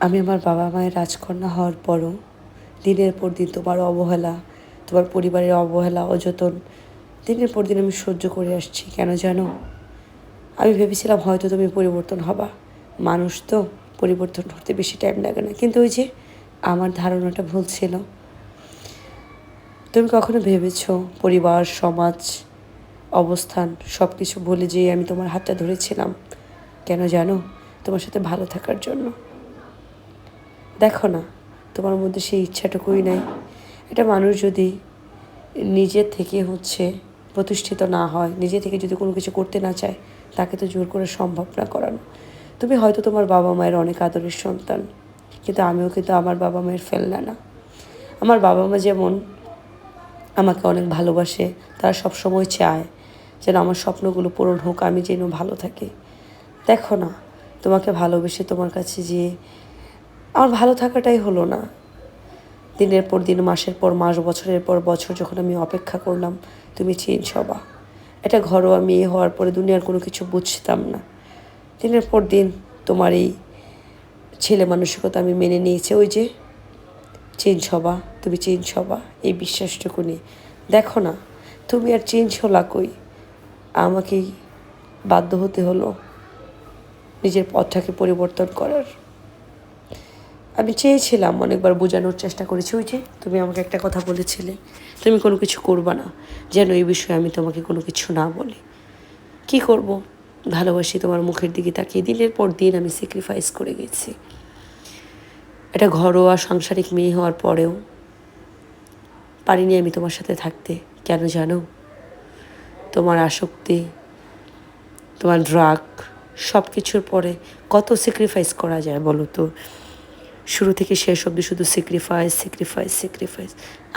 আমি আমার বাবা মায়ের রাজকন্যা হওয়ার পরও দিনের পর দিন তোমার অবহেলা, তোমার পরিবারের অবহেলা, অযতন দিনের পর দিন আমি সহ্য করে আসছি। কেন জানো? আমি ভেবেছিলাম হয়তো তুমি পরিবর্তন হবা। মানুষ তো পরিবর্তন করতে বেশি টাইম লাগে না। কিন্তু ওই যে আমার ধারণাটা ভুল ছিল। তুমি কখনো ভেবেছ পরিবার, সমাজ, অবস্থান সব কিছু বলে যে আমি তোমার হাতটা ধরেছিলাম? কেন জানো? তোমার সাথে ভালো থাকার জন্য। দেখো না, তোমার মধ্যে সেই ইচ্ছাটুকুই নাই। এটা মানুষ যদি নিজের থেকে হচ্ছে প্রতিষ্ঠিত না হয়, নিজে থেকে যদি কোনো কিছু করতে না চায়, তাকে তো জোর করে সম্ভব না করানো। তুমি হয়তো তোমার বাবা মায়ের অনেক আদরের সন্তান, কিন্তু আমিও কিন্তু আমার বাবা মায়ের ফেলনা না। আমার বাবা মা যেমন আমাকে অনেক ভালোবাসে, তারা সবসময় চায় যেন আমার স্বপ্নগুলো পূরণ হোক, আমি যেন ভালো থাকি। দেখো না, তোমাকে ভালোবেসে তোমার কাছে যে আমার ভালো থাকাটাই হলো না। দিনের পর দিন, মাসের পর মাস, বছরের পর বছর যখন আমি অপেক্ষা করলাম, তুমি চেঞ্জ হবা। এটা ঘরোয়া মেয়ে হওয়ার পরে দুনিয়ার কোনো কিছু বুঝতাম না। দিনের পর দিন তোমার এই ছেলে মানসিকতা আমি মেনে নিয়েছি, ওই যে চেঞ্জ হবা, তুমি চেঞ্জ হবা, এই বিশ্বাসটুকু নিয়ে। দেখো না, তুমি আর চেঞ্জ হলা কই? আমাকেই বাধ্য হতে হলো নিজের পথটাকে পরিবর্তন করার। আমি চেয়েছিলাম অনেকবার বোঝানোর চেষ্টা করেছি, ওই যে তুমি আমাকে একটা কথা বলেছিলে, তুমি কোনো কিছু করবা না, যেন এই বিষয়ে আমি তোমাকে কোনো কিছু না বলি। কি করব? ভালোবাসি তোমার মুখের দিকে তাকিয়ে, দিনের পর দিন আমি স্যাক্রিফাইস করে গেছি। এটা ঘরোয়া সাংসারিক মেয়ে হওয়ার পরেও পারিনি আমি তোমার সাথে থাকতে, কেন জানো? তোমার আসক্তি, তোমার ড্রাগ সব কিছুর পরে কত স্যাক্রিফাইস করা যায় বলো তো? শুরু থেকে শেষ অবধি শুধু স্যাক্রিফাইস স্যাক্রিফাইস স্যাক্রিফাইস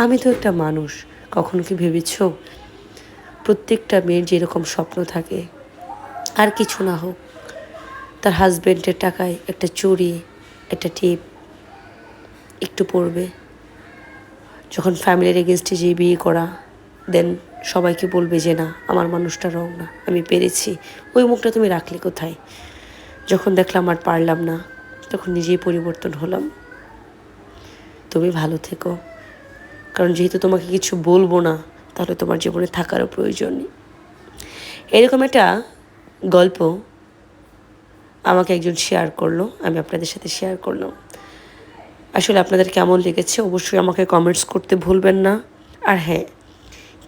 আমি তো একটা মানুষ, কখনো কি ভেবেছ? প্রত্যেকটা মেয়ের যেরকম স্বপ্ন থাকে, আর কিছু না হোক, তার হাজব্যান্ডের টাকায় একটা চুরি একটা টিপ একটু পড়বে যখন ফ্যামিলির এগেনস্টে যে বিয়ে করা দেন সবাইকে বলবে যে, না, আমার মানুষটা রং না, আমি পেরেছি। ওই মুখটা তুমি রাখলে কোথায়? যখন দেখলাম আর পারলাম না তখন নিজেই পরিবর্তন হলাম। তুমি ভালো থেকো। কারণ যেহেতু তোমাকে কিছু বলব না, তাহলে তোমার জীবনে থাকারও প্রয়োজন। নেই এরকম একটা গল্প আমাকে একজন শেয়ার করল, আমি আপনাদের সাথে শেয়ার করলাম। আসলে আপনাদের কেমন লেগেছে অবশ্যই আমাকে কমেন্টস করতে ভুলবেন না। আর হ্যাঁ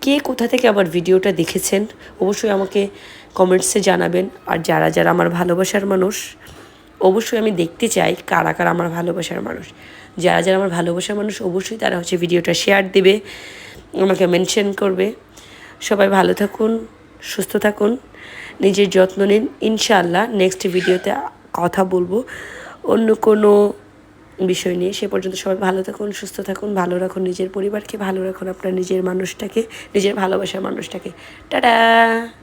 কে কোথা থেকে আবার ভিডিওটা দেখেছেন, অবশ্যই আমাকে কমেন্টসে জানাবেন। আর যারা যারা আমার ভালোবাসার মানুষ অবশ্যই আমি দেখতে চাই কারা কারা আমার ভালোবাসার মানুষ। যারা যারা আমার ভালোবাসার মানুষ, অবশ্যই তারা হচ্ছে ভিডিওটা শেয়ার দেবে, আমাকে মেনশন করবে। সবাই ভালো থাকুন, সুস্থ থাকুন, নিজের যত্ন নিন। ইনশাআল্লাহ নেক্সট ভিডিওতে কথা বলব। অন্য কোনো বিষয় নিয়ে সে পর্যন্ত সবাই ভালো থাকুন, সুস্থ থাকুন, ভালো রাখুন নিজের পরিবারকে, ভালো রাখুন আপনার নিজের মানুষটাকে, নিজের ভালোবাসার মানুষটাকে। টাটা!